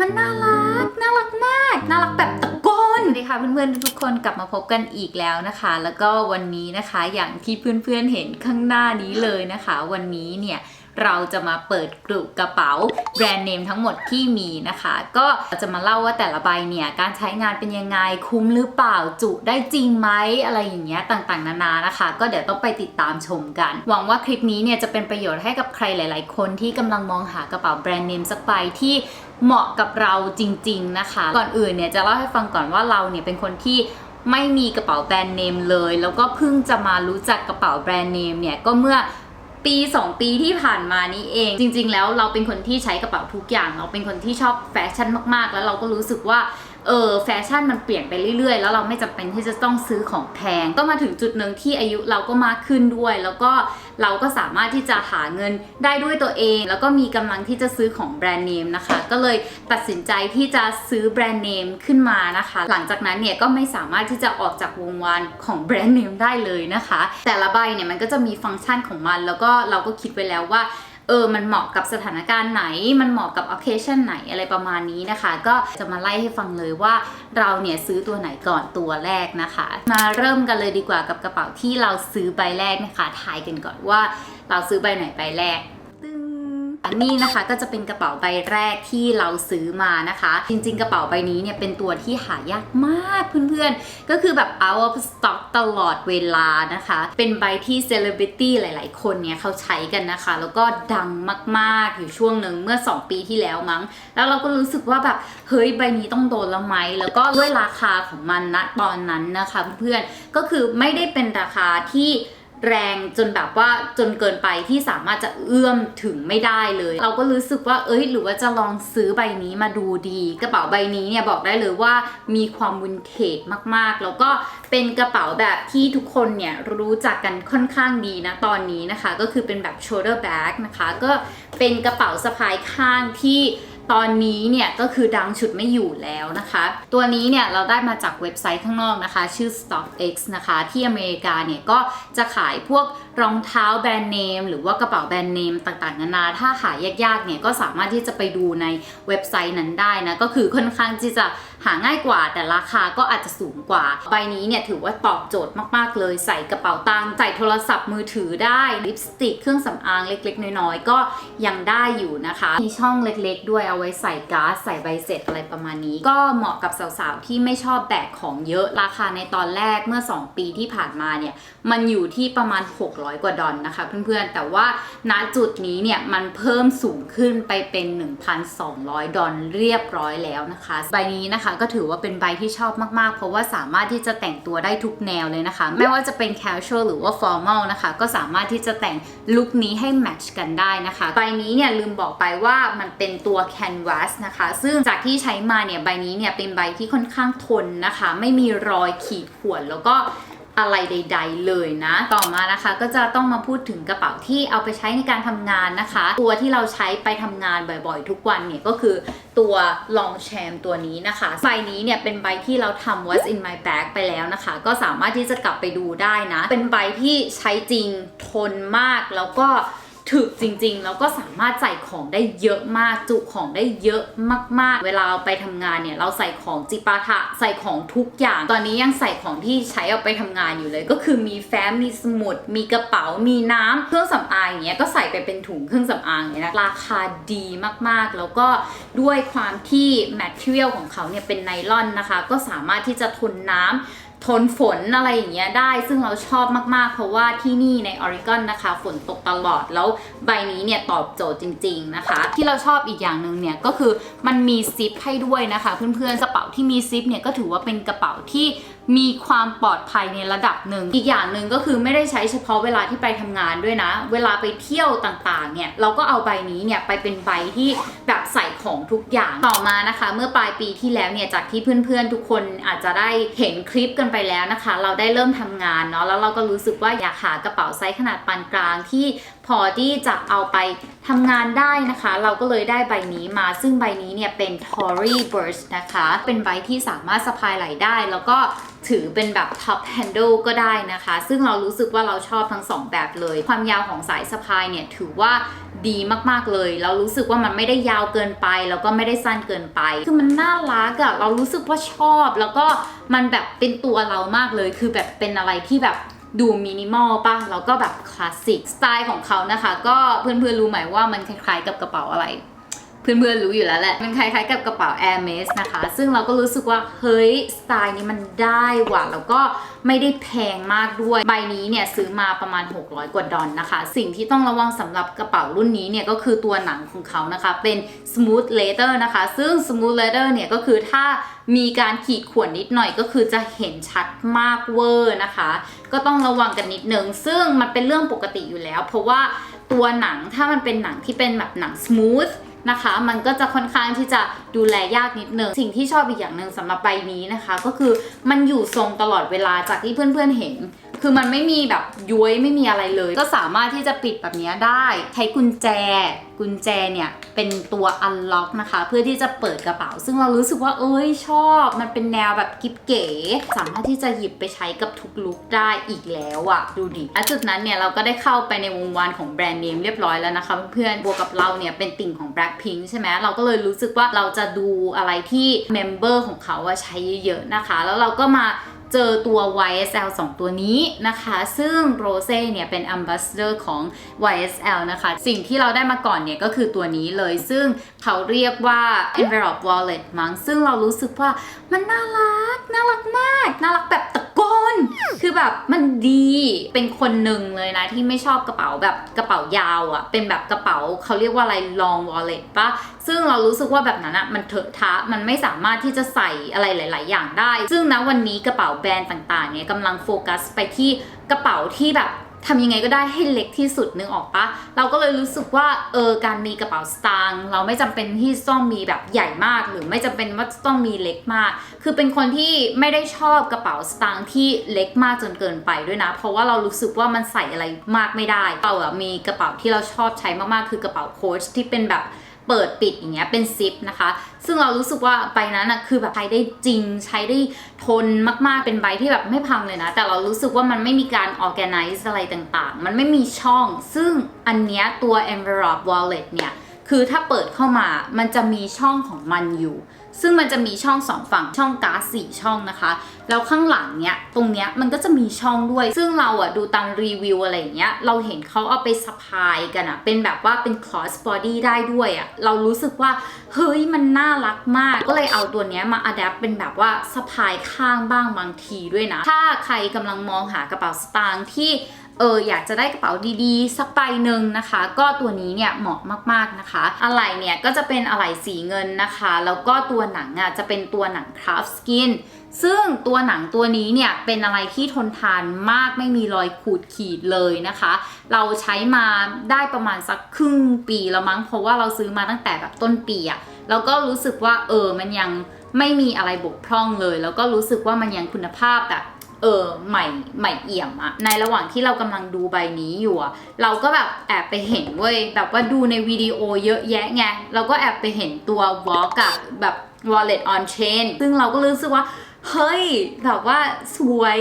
มันน่ารัก น่ารักมาก น่ารักแบบตะโกนสวัสดีค่ะเพื่อนๆทุกคนกลับมาพบกันอีกแล้วนะคะ แล้วก็วันนี้นะคะอย่างที่เพื่อนๆเห็นข้างหน้านี้เลยนะคะ วันนี้เนี่ย เราจะมาเปิดกลุ่มกระเป๋าแบรนด์เนมทั้งหมดที่มีนะคะ ก็จะมาเล่าว่าแต่ละใบเนี่ยการใช้งานเป็นยังไงคุ้มหรือเปล่าจุได้จริงไหมอะไรอย่างเงี้ยต่างๆ นานานะคะ ก็เดี๋ยวต้องไปติดตามชมกัน หวังว่าคลิปนี้เนี่ยจะเป็นประโยชน์ให้กับใครหลาย ๆ คนที่กำลังมองหากระเป๋าแบรนด์เนมสักใบที่เหมาะกับเราจริง ๆ นะคะ ก่อนอื่นเนี่ยจะเล่าให้ฟังก่อนว่าเราเนี่ยเป็นคนที่ไม่มีกระเป๋าแบรนด์เนมเลย แล้วก็เพิ่งจะมารู้จักกระเป๋าแบรนด์เนมเนี่ยก็เมื่อ ปี 2 ปีที่ผ่านมานี้เอง จริง ๆ แล้วเราเป็นคนที่ใช้กระเป๋าทุกอย่าง เราเป็นคนที่ชอบแฟชั่นมากๆ แล้วเราก็รู้สึกว่า เออแฟชั่นมันเปลี่ยนไปเรื่อยๆ แล้วเราไม่จำเป็นที่จะต้องซื้อของแพงก็มาถึงจุดหนึ่งที่อายุเราก็มากขึ้นด้วย แล้วก็เราก็สามารถที่จะหาเงินได้ด้วยตัวเอง แล้วก็มีกำลังที่จะซื้อของแบรนด์เนมนะคะ ก็เลยตัดสินใจที่จะซื้อแบรนด์เนมขึ้นมานะคะ หลังจากนั้นเนี่ยก็ไม่สามารถที่จะออกจากวงวานของแบรนด์เนมได้เลยนะคะ แต่ละใบเนี่ยมันก็จะมีฟังก์ชันของมัน แล้วก็เราก็คิดไว้แล้วว่า เออมันเหมาะกับสถานการณ์ไหน มันเหมาะกับ occasion ไหนอะไรประมาณนี้นะคะ ก็จะมาไล่ให้ฟังเลยว่าเราเนี่ยซื้อตัวไหนก่อนตัวแรกนะคะ มาเริ่มกันเลยดีกว่ากับกระเป๋าที่เราซื้อใบแรกนะคะทายกันก่อนว่า เราซื้อใบไหนใบแรก นนี้นะคะก็จะเป็นกระเป๋าใบแรกที่เราซื้อมานะคะ จริงๆ กระเป๋าใบนี้เนี่ยเป็นตัวที่หายากมากเพื่อนๆ ก็คือแบบ out of stock ตลอดเวลานะคะ เป็นใบที่ celebrity หลายๆ คนเนี่ยเขาใช้กันนะคะ แล้วก็ดังมากๆอยู่ช่วงหนึ่งเมื่อ 2 ปีที่แล้วมั้ง แล้วเราก็รู้สึกว่าแบบเฮ้ยใบนี้ต้องโดนแล้วไหมแล้วก็ด้วยราคาของมันณตอนนั้นนะคะ เพื่อนๆก็คือไม่ได้เป็นราคาที่ แรงจนแบบว่าจนเกินไปที่สามารถจะเอื้อมถึงไม่ได้เลย เราก็รู้สึกว่าเอ้ย หรือว่าจะลองซื้อใบนี้มาดูดี กระเป๋าใบนี้เนี่ยบอกได้เลยว่ามีความวินเทจมากๆ แล้วก็เป็นกระเป๋าแบบที่ทุกคนเนี่ยรู้จักกันค่อนข้างดีนะตอนนี้นะคะ ก็คือเป็นแบบ shoulder bag นะคะ ก็เป็นกระเป๋าสะพายข้างที่ ตอนนี้เนี่ยก็คือดังฉุดไม่อยู่แล้วนะคะ ตัวนี้เนี่ยเราได้มาจากเว็บไซต์ข้างนอกนะคะ ชื่อ StockX นะคะ ที่อเมริกาเนี่ยก็จะขายพวกรองเท้าแบรนด์เนมหรือว่ากระเป๋าแบรนด์เนมต่างๆนานาถ้าหายากๆเนี่ยก็สามารถที่จะไปดูในเว็บไซต์นั้นได้นะ ก็คือค่อนข้างที่จะหาง่ายกว่า แต่ราคาก็อาจจะสูงกว่า ใบนี้เนี่ยถือว่าตอบโจทย์มากๆ เลยใส่กระเป๋าตังค์ใส่โทรศัพท์มือถือได้ลิปสติกเครื่องสำอางเล็กๆ น้อยๆ ก็ยังได้อยู่นะคะ มีช่องเล็กๆ ด้วยเอาไว้ใส่ก๊าซใส่ใบเสร็จอะไรประมาณนี้ ก็เหมาะกับสาวๆที่ไม่ชอบแบกของเยอะราคาในตอนแรกเมื่อ 2 ปีที่ผ่านมาเนี่ยมันอยู่ที่ประมาณ 600 กว่าดอลนะคะเพื่อนๆแต่ว่าณจุดนี้เนี่ยมันเพิ่มสูงขึ้นไปเป็น 1,200 ดอลเรียบร้อยแล้วนะคะ ใบนี้นะคะก็ถือว่าเป็นใบที่ชอบมากๆ เพราะว่าสามารถที่จะแต่งตัวได้ทุกแนวเลยนะคะ ไม่ว่าจะเป็น casual หรือว่า formal นะคะ ก็สามารถที่จะแต่งลุคนี้ให้แมทช์กันได้นะคะ ใบนี้เนี่ยลืมบอกไปว่ามันเป็นตัว canvas นะคะ ซึ่งจากที่ใช้มาเนี่ยใบนี้เนี่ยเป็นใบที่ค่อนข้างทนนะคะ ไม่มีรอยขีดข่วนแล้วก็ อะไรใด ๆ เลยนะ ต่อมานะคะก็จะต้องมาพูดถึงกระเป๋าที่เอาไปใช้ในการทำงานนะคะ ตัวที่เราใช้ไปทำงานบ่อยๆ ทุกวันเนี่ยก็คือตัว Long Cham ตัวนี้นะคะใบนี้เนี่ยเป็นใบที่เราทำ What's in my bag ไปแล้วนะคะ ก็สามารถที่จะกลับไปดูได้นะ เป็นใบที่ใช้จริงทนมากแล้วก็ ถึกจริงๆ แล้วก็สามารถใส่ของได้เยอะมาก จุของได้เยอะมากๆ เวลาไปทำงานเนี่ยเราใส่ของจิปาถะใส่ของทุกอย่าง ตอนนี้ยังใส่ของที่ใช้เอาไปทำงานอยู่เลย ก็คือมีแฟ้มมีสมุด มีกระเป๋ามีน้ำเครื่องสำอางอย่างเงี้ยก็ใส่ไปเป็นถุงเครื่องสำอางอางเงี้ยนะราคาดีมากๆ แล้วก็ด้วยความที่แมทเทียลของเขาเนี่ยเป็นไนลอนนะคะ ก็สามารถที่จะทนน้ำ ทนฝนอะไรอย่างเงี้ยได้ ซึ่งเราชอบมากๆ เพราะว่าที่นี่ในออริกอนนะคะ ฝนตกตลอดแล้วใบนี้เนี่ยตอบโจทย์จริง ๆนะคะ ที่เราชอบอีกอย่างหนึ่งเนี่ยก็คือมันมีซิปให้ด้วยนะคะ เพื่อนๆกระเป๋าที่มีซิปเนี่ยก็ถือว่าเป็นกระเป๋าที่ มีความปลอดภัยในระดับหนึ่ง อีกอย่างหนึ่งก็คือไม่ได้ใช้เฉพาะเวลาที่ไปทำงานด้วยนะ เวลาไปเที่ยวต่างๆ เนี่ย เราก็เอาใบนี้เนี่ยไปเป็นใบที่แบบใส่ของทุกอย่าง ต่อมานะคะ เมื่อปลายปีที่แล้วเนี่ยจากที่เพื่อนๆ ทุกคนอาจจะได้เห็นคลิปกันไปแล้วนะคะ เราได้เริ่มทำงานเนาะ แล้วเราก็รู้สึกว่าอยากหากระเป๋าไซส์ขนาดปานกลางที่ พอที่จะเอาไปทำงานได้นะคะ เราก็เลยได้ใบนี้มาซึ่งใบนี้เนี่ยเป็น Tory Burst นะคะ เป็นใบที่สามารถสะพายไหลได้ แล้วก็ถือเป็นแบบ top handle ก็ได้นะคะ ซึ่งเรารู้สึกว่าเราชอบทั้งสองแบบเลย ความยาวของสายสะพายเนี่ยถือว่าดีมากๆเลย เรารู้สึกว่ามันไม่ได้ยาวเกินไป แล้วก็ไม่ได้สั้นเกินไป คือมันน่ารักอะเรารู้สึกว่าชอบ แล้วก็มันแบบเป็นตัวเรามากเลย คือแบบเป็นอะไรที่แบบ ดูมินิมอลป่ะแล้วก็แบบคลาสสิกสไตล์ของเขานะคะ ก็เพื่อนๆรู้ไหมว่ามันคล้ายๆกับกระเป๋าอะไร เพื่อนๆรู้อยู่แล้วแหละ มันคล้ายๆกับกระเป๋า Hermes นะคะ ซึ่งเราก็รู้สึกว่า เฮ้ย สไตล์นี้มันได้หว่ะแล้วก็ไม่ได้แพงมากด้วย ใบนี้เนี่ยซื้อมาประมาณ 600 กว่าดอลนะคะ สิ่งที่ต้องระวังสำหรับกระเป๋ารุ่นนี้เนี่ยก็คือตัวหนังของเขานะคะ เป็น smooth leather นะคะ ซึ่ง smooth leather เนี่ยก็คือถ้ามีการขีดข่วนนิดหน่อยก็คือจะเห็นชัดมากเวอร์นะคะ ก็ต้องระวังกันนิดนึง ซึ่งมันเป็นเรื่องปกติอยู่แล้ว เพราะว่าตัวหนังถ้ามันเป็นหนังที่เป็นแบบหนัง smooth นะคะ มันก็จะค่อนข้างที่จะดูแลยากนิดนึง สิ่งที่ชอบอีกอย่างหนึ่งสำหรับใบนี้นะคะ ก็คือมันอยู่ทรงตลอดเวลาจากที่เพื่อนๆเห็น คือมันไม่มีแบบย้วยไม่มีอะไรเลย ก็สามารถที่จะปิดแบบนี้ได้ ใช้กุญแจ กุญแจเนี่ยเป็นตัวอันล็อกนะคะ เพื่อที่จะเปิดกระเป๋า ซึ่งเรารู้สึกว่าเอ้ยชอบ มันเป็นแนวแบบกิ๊บเก๋ สามารถที่จะหยิบไปใช้กับทุกลุคได้อีกแล้วอะดูดิและจุดนั้นเนี่ยเราก็ได้เข้าไปในวงวานของแบรนด์เนมเรียบร้อยแล้วนะคะ เพื่อนๆบวกกับเราเนี่ยเป็นติ่งของ Blackpink ใช่ไหมเราก็เลยรู้สึกว่าเราจะดูอะไรที่เมมเบอร์ของเขาว่าใช้เยอะๆนะคะ แล้วเราก็มา เจอตัว YSL 2 ตัวนี้นะคะ ซึ่งโรเซ่เนี่ยเป็น Ambassador ของ YSL นะคะ สิ่งที่เราได้มาก่อนเนี่ยก็คือตัวนี้เลย ซึ่งเขาเรียกว่า Envelope Wallet มั้ง ซึ่งเรารู้สึกว่ามันน่ารัก น่ารักมาก น่ารักแบบตะ คือแบบมันดีเป็นคนหนึ่งเลยนะที่ไม่ชอบกระเป๋าแบบกระเป๋ายาวอะ่ะ เป็นแบบกระเป๋าเขาเรียกว่าอะไร long wallet ปะซึ่งเรารู้สึกว่าแบบนั้นอะมันเถอะทะมันไม่สามารถที่จะใส่อะไรหลาย ๆ อย่างได้ ซึ่งนะวันนี้กระเป๋าแบรนด์ต่าง ๆ เนี่ยกำลังโฟกัสไปที่กระเป๋าที่แบบ ทำยังไงก็ได้ให้เล็กที่สุดนึงออกปะเราก็เลยรู้สึกว่าเออการมีกระเป๋าสตางค์เราไม่จำเป็นที่ต้องมีแบบใหญ่มาก หรือไม่จำเป็นว่าต้องมีเล็กมาก คือเป็นคนที่ไม่ได้ชอบกระเป๋าสตางค์ที่เล็กมากจนเกินไปด้วยนะ เพราะว่าเรารู้สึกว่ามันใส่อะไรมากไม่ได้เราอะมีกระเป๋าที่เราชอบใช้มากๆคือกระเป๋าโค้ชที่เป็นแบบ เปิดปิดอย่างเงี้ยเป็นซิปนะคะ ซึ่งเรารู้สึกว่าใบนั้นอะคือแบบใช้ได้จริงใช้ได้ทนมากๆเป็นใบที่แบบไม่พังเลยนะ แต่เรารู้สึกว่ามันไม่มีการออแกไนซ์อะไรต่างๆ มันไม่มีช่อง ซึ่งอันเนี้ยตัว envelope wallet เนี่ยคือถ้าเปิดเข้ามามันจะมีช่องของมันอยู่ ซึ่งมันจะมีช่องสองฝั่งช่องก๊าซสี่ช่องนะคะ แล้วข้างหลังเนี้ยตรงเนี้ยมันก็จะมีช่องด้วย ซึ่งเราอะดูตามรีวิวอะไรเงี้ยเราเห็นเขาเอาไปสะพายกันอะเป็นแบบว่าเป็น cross body ได้ด้วยอะเรารู้สึกว่าเฮ้ยมันน่ารักมาก ก็เลยเอาตัวเนี้ยมา adapt เป็นแบบว่าสะพายข้างบ้างบางทีด้วยนะ ถ้าใครกำลังมองหากระเป๋าสตางค์ที่ เอออยากจะได้กระเป๋าดีๆ สักใบหนึ่งนะคะ ก็ตัวนี้เนี่ยเหมาะมากๆนะคะ อะไหล่เนี่ยก็จะเป็นอะไหล่สีเงินนะคะ แล้วก็ตัวหนังอะจะเป็นตัวหนังคราฟสกินซึ่งตัวหนังตัวนี้เนี่ยเป็นอะไรที่ทนทานมากไม่มีรอยขูดขีดเลยนะคะ เราใช้มาได้ประมาณสักครึ่งปีแล้วมั้งเพราะว่าเราซื้อมาตั้งแต่แบบต้นปีอะแล้วก็รู้สึกว่าเออมันยังไม่มีอะไรบกพร่องเลย แล้วก็รู้สึกว่ามันยังคุณภาพแบบ เออใหม่ใหม่เอี่ยมอะในระหว่างที่เรากำลังดูใบนี้อยู่อะเราก็แบบแอบไปเห็นเว้ยแบบว่าดูในวิดีโอเยอะแยะไงเราก็แอบไปเห็นตัว Walk อะแบบ Wallet on Chain ซึ่งเราก็รู้สึกว่า เฮ้ย แบบว่าสวย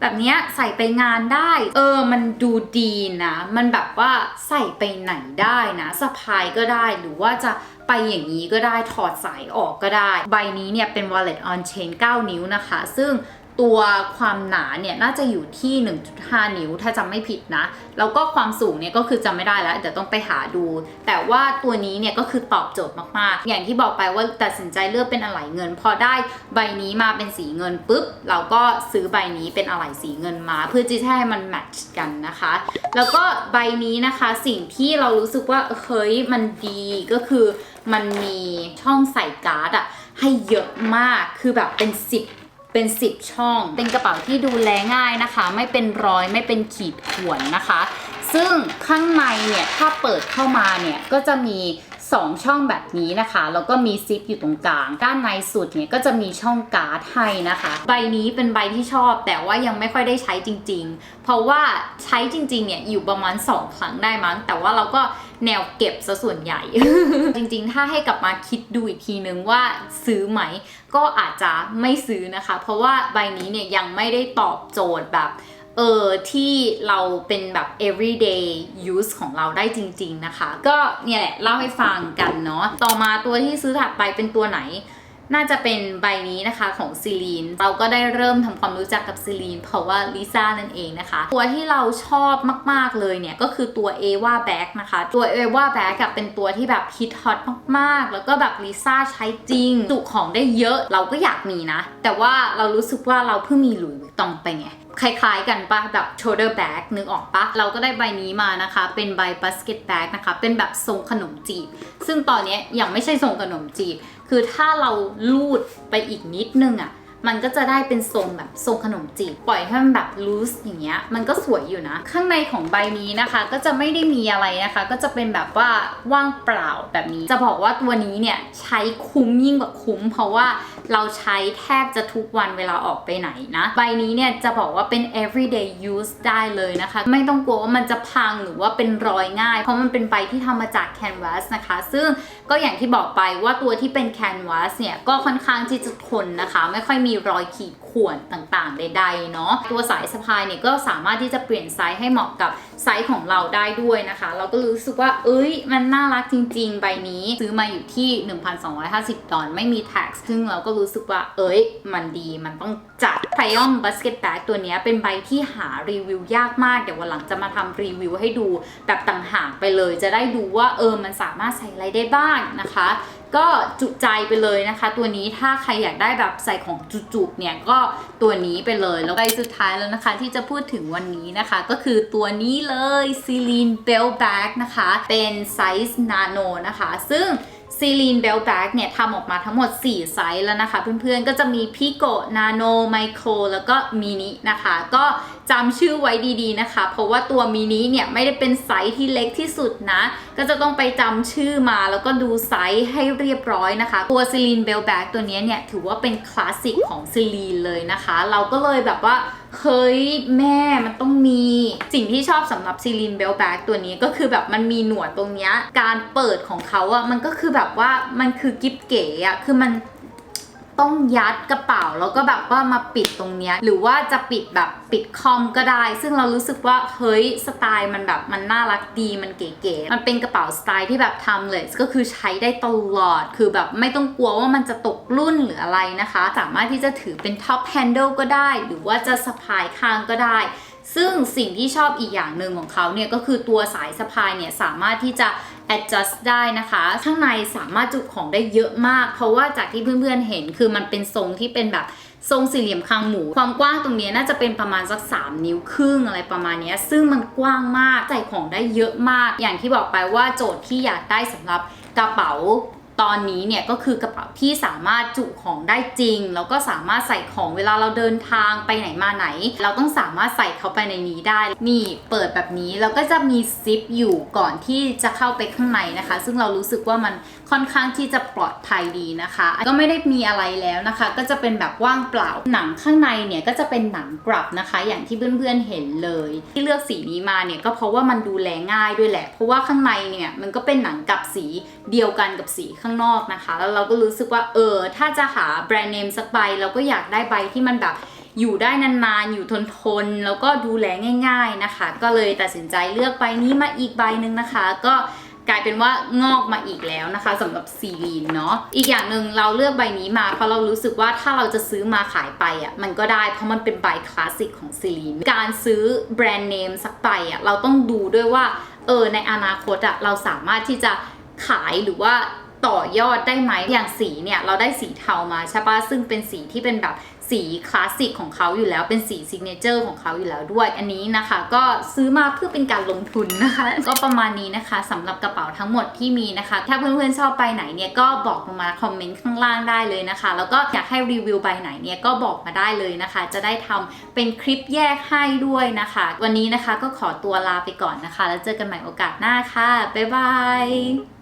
แบบเนี้ยใส่ไปงานได้ เออ มันดูดีนะ มันแบบว่าใส่ไปไหนได้นะสะพายก็ได้ หรือว่าจะไปอย่างนี้ก็ได้ ถอดสายออกก็ได้ ใบนี้เนี่ยเป็น wallet on chain 9 นิ้วนะคะ ซึ่ง ตัวความหนาเนี่ยน่าจะอยู่ที่ 1.5 นิ้วถ้าจำไม่ผิดนะ แล้วก็ความสูงเนี่ยก็คือจำไม่ได้แล้วเดี๋ยวต้องไปหาดู แต่ว่าตัวนี้เนี่ยก็คือตอบโจทย์มากๆ อย่างที่บอกไปว่าตัดสินใจเลือกเป็นอะไหล่เงิน พอได้ใบนี้มาเป็นสีเงินปุ๊บเราก็ซื้อใบนี้เป็นอะไหล่สีเงินมา เพื่อที่จะให้มันแมทช์กันนะคะ แล้วก็ใบนี้นะคะสิ่งที่เรารู้สึกว่าเฮ้ยมันดีก็คือมันมีช่องใส่การ์ดอะให้เยอะมากคือแบบเป็น 10 เป็น 10 ช่อง เป็นกระเป๋าที่ดูแลง่ายนะคะ ไม่เป็นรอยไม่เป็นขีดข่วนนะคะ ซึ่งข้างในเนี่ยถ้าเปิดเข้ามาเนี่ยก็จะมี 2 ช่องแบบนี้นะคะ แล้วก็มีซิปอยู่ตรงกลาง ด้านในสุดเนี่ยก็จะมีช่องการ์ดให้นะคะ ใบนี้เป็นใบที่ชอบ แต่ว่ายังไม่ค่อยได้ใช้จริง ๆ เพราะว่าใช้จริงๆเนี่ยอยู่ประมาณ 2 ครั้งได้มั้ง แต่ว่าเราก็แนวเก็บซะส่วนใหญ่ จริงๆ ถ้าให้กลับมาคิดดูอีกทีนึงว่าซื้อไหม ก็อาจจะไม่ซื้อนะคะ เพราะว่าใบนี้เนี่ยยังไม่ได้ตอบโจทย์แบบ เออที่เราเป็นแบบ everyday use ของเราได้จริง ๆนะคะ ก็เนี่ยแหละเล่าให้ฟังกันเนาะต่อมาตัวที่ซื้อถัดไปเป็นตัวไหน น่าจะเป็นใบนี้นะคะของซีลีน เราก็ได้เริ่มทำความรู้จักกับซีลีนเพราะว่าลิซ่านั่นเองนะคะ ตัวที่เราชอบมาก ๆ เลยเนี่ย ก็คือตัวเอวาแบ็กนะคะ ตัวเอวาแบ็กเป็นตัวที่แบบฮิตฮอตมาก ๆ แล้วก็แบบลิซ่าใช้จริงจุของได้เยอะเราก็อยากมีนะ แต่ว่าเรารู้สึกว่าเราเพิ่งมีหลุยส์วิตตองไปไงคล้ายๆกันปะแบบ shoulder bag นึกออกปะเราก็ได้ใบนี้มานะคะ เป็นใบ basket bag นะคะ เป็นแบบทรงขนมจีบ ซึ่งตอนนี้ยังไม่ใช่ทรงขนมจีบ คือถ้าเราลูดไปอีกนิดนึงอะ่ะมันก็จะได้เป็นทรงแบบทรงขนมจีบปล่อยให้มันแบบ loose อย่างเงี้ยมันก็สวยอยู่นะ ข้างในของใบนี้นะคะ ก็จะไม่ได้มีอะไรนะคะ ก็จะเป็นแบบว่าว่างเปล่าแบบนี้ จะบอกว่าตัวนี้เนี่ยใช้คุ้มยิ่งกว่าคุ้ม เพราะว่า เราใช้แทบจะทุกวันเวลาออกไปไหนนะ ใบนี้เนี่ยจะบอกว่าเป็น everyday use ได้เลยนะคะ ไม่ต้องกลัวว่ามันจะพังหรือว่าเป็นรอยง่าย เพราะมันเป็นใบที่ทำมาจาก canvas นะคะ ซึ่งก็อย่างที่บอกไปว่าตัวที่เป็น canvas เนี่ย ก็ค่อนข้างที่จะทนนะคะ ไม่ค่อยมีรอยขีดข่วนต่างๆใดๆเนาะตัวสายสะพายเนี่ยก็สามารถที่จะเปลี่ยนไซส์ให้เหมาะกับ ไซส์ของเราได้ด้วยนะคะ เราก็รู้สึกว่า เอ้ย มันน่ารักจริง ๆ ใบนี้ซื้อมาอยู่ที่ 1,250 ดอลลาร์ไม่มี tax ซึ่งเราก็รู้สึกว่า เอ้ย มันดีมันต้องจัด p r i o m Basket Bag ตัวนี้เป็นใบที่หารีวิวยากมาก เดี๋ยววันหลังจะมาทำรีวิวให้ดูแบบต่างหากไปเลย จะได้ดูว่าเออมันสามารถใส่อะไรได้บ้างนะคะ ก็จุใจไปเลยนะคะ ตัวนี้ถ้าใครอยากได้แบบใส่ของจุกๆเนี่ยก็ตัวนี้ไปเลย แล้วใบสุดท้ายแล้วนะคะ ที่จะพูดถึงวันนี้นะคะ ก็คือตัวนี้เลยซิลีนเบลแบ็กนะคะ เป็นไซส์นาโนนะคะ ซึ่ง ซีลีนเบลแบ็กเนี่ยทำออกมาทั้งหมด 4 ไซส์แล้วนะคะ เพื่อนๆก็จะมีพิโกนาโนไมโครแล้วก็มินินะคะ ก็จำชื่อไว้ดีๆนะคะ เพราะว่าตัวมินิเนี่ยไม่ได้เป็นไซส์ที่เล็กที่สุดนะ ก็จะต้องไปจำชื่อมาแล้วก็ดูไซส์ให้เรียบร้อยนะคะ ตัวซีลีนเบลแบ็กตัวนี้เนี่ยถือว่าเป็นคลาสสิกของซีลีนเลยนะคะ เราก็เลยแบบว่า เฮ้ยแม่มันต้องมีสิ่งที่ชอบสำหรับซีลีนเบลแบ็กตัวนี้ก็คือแบบมันมีหนวดตรงเนี้ยการเปิดของเขาอะมันก็คือแบบว่ามันคือกิฟเก๋อะคือมัน ต้องยัดกระเป๋าแล้วก็แบบว่ามาปิดตรงเนี้ยหรือว่าจะปิดแบบปิดคอมก็ได้ ซึ่งเรารู้สึกว่าเฮ้ยสไตล์มันแบบมันน่ารักดีมันเก๋ๆมันเป็นกระเป๋าสไตล์ที่แบบทำเลยก็คือใช้ได้ตลอดคือแบบไม่ต้องกลัวว่ามันจะตกรุ่นหรืออะไรนะคะ สามารถที่จะถือเป็นท็อปแฮนเดิลก็ได้ หรือว่าจะสะพายข้างก็ได้ ซึ่งสิ่งที่ชอบอีกอย่างหนึ่งของเขาเนี่ยก็คือตัวสายสะพายเนี่ยสามารถที่จะ adjust ได้นะคะ ข้างในสามารถจุของได้เยอะมาก เพราะว่าจากที่เพื่อนๆเห็นคือมันเป็นทรงที่เป็นแบบทรงสี่เหลี่ยมคางหมู ความกว้างตรงนี้น่าจะเป็นประมาณสัก 3 นิ้วครึ่งอะไรประมาณนี้ซึ่งมันกว้างมากใส่ของได้เยอะมาก อย่างที่บอกไปว่าโจทย์ที่อยากได้สำหรับกระเป๋า ตอนนี้เนี่ยก็คือกระเป๋าที่สามารถจุของได้จริง แล้วก็สามารถใส่ของเวลาเราเดินทางไปไหนมาไหน เราต้องสามารถใส่เขาไปในนี้ได้ นี่เปิดแบบนี้แล้วก็จะมีซิปอยู่ก่อนที่จะเข้าไปข้างในนะคะ ซึ่งเรารู้สึกว่ามันค่อนข้างที่จะปลอดภัยดีนะคะ ก็ไม่ได้มีอะไรแล้วนะคะ ก็จะเป็นแบบว่างเปล่าหนังข้างในเนี่ยก็จะเป็นหนังกรับนะคะ อย่างที่เพื่อนๆเห็นเลย ที่เลือกสีนี้มาเนี่ยก็เพราะว่ามันดูแลง่ายด้วยแหละ เพราะว่าข้างในเนี่ยมันก็เป็นหนังกับสีเดียวกันกับสีข้างนอกนะคะ แล้วเราก็รู้สึกว่าเออ ถ้าจะหาแบรนด์เนมสักใบ เราก็อยากได้ใบที่มันแบบอยู่ได้นานๆ อยู่ทนทนๆแล้วก็ดูแลง่าย ๆนะคะ ก็เลยตัดสินใจเลือกใบนี้มาอีกใบหนึ่งนะคะ ก็กลายเป็นว่างอกมาอีกแล้วนะคะสำหรับซีรีนเนาะอีกอย่างหนึ่งเราเลือกใบนี้มาเพราะเรารู้สึกว่าถ้าเราจะซื้อมาขายไปอะมันก็ได้เพราะมันเป็นใบคลาสสิกของซีรีนการซื้อแบรนด์เนมสักใบอะเราต้องดูด้วยว่าเออในอนาคตอะเราสามารถที่จะขายหรือว่า ต่อยอดได้ไหมอย่างสีเนี่ยเราได้สีเทามาใช่ปะซึ่งเป็นสีที่เป็นแบบสีคลาสสิกของเขาอยู่แล้วเป็นสีซิกเนเจอร์ของเขาอยู่แล้วด้วย อันนี้นะคะ ก็ซื้อมาเพื่อเป็นการลงทุนนะคะ ก็ประมาณนี้นะคะสำหรับกระเป๋าทั้งหมดที่มีนะคะ ถ้าเพื่อนๆชอบใบไหนเนี่ยก็บอกลงมาคอมเมนต์ข้างล่างได้เลยนะคะ แล้วก็อยากให้รีวิวใบไหนเนี่ยก็บอกมาได้เลยนะคะ จะได้ทำเป็นคลิปแยกให้ด้วยนะคะ วันนี้นะคะก็ขอตัวลาไปก่อนนะคะ แล้วเจอกันใหม่โอกาสหน้าค่ะบ๊ายบาย